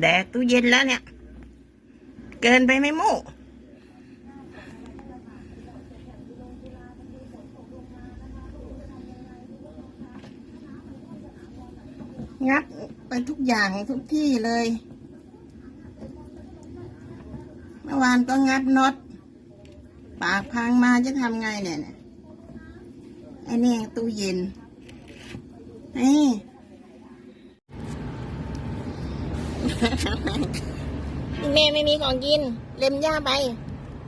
แดกตู้เย็นแล้วเนี่ย เกินไปไหมโม่งัดไปทุกอย่างทุกที่เลย เมื่อวานก็งัดน็อตปากพังมาจะทำไงเนี่ยเนี่ยไอ้นี่ตู้เย็นนี่ แม่ไม่มีของกิน เล็มหญ้าไป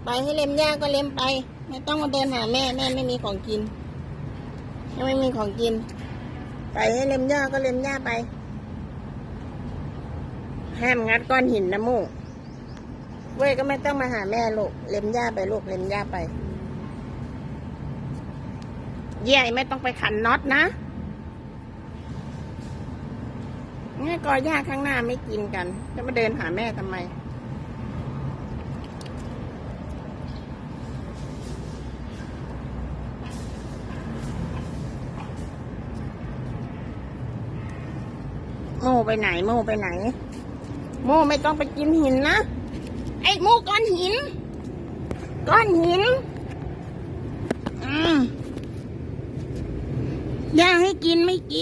ไปให้เล็มหญ้าก็เล็มไป ไม่ต้องมาเดินหาแม่ แม่ไม่มีของกินแม่ไม่มีของกิน ไปให้เล็มหญ้าก็เล็มหญ้าไป ห้ามงัดก้อนหินนะมูเว้ยก็ไม่ต้องมาหาแม่ลูก เล็มหญ้าไปลูกเล็มหญ้าไปเย่ไม่ต้องไปขันน็อตนะ นี่กอหญ้าข้างหน้าไม่กินกัน จะมาเดินหาแม่ทำไม โม่ไปไหน โม่ไปไหน โม่ไม่ต้องไปกินหินนะ ไอ้โม่ก้อนหิน ก้อนหิน อืมย่าให้กินไม่กิน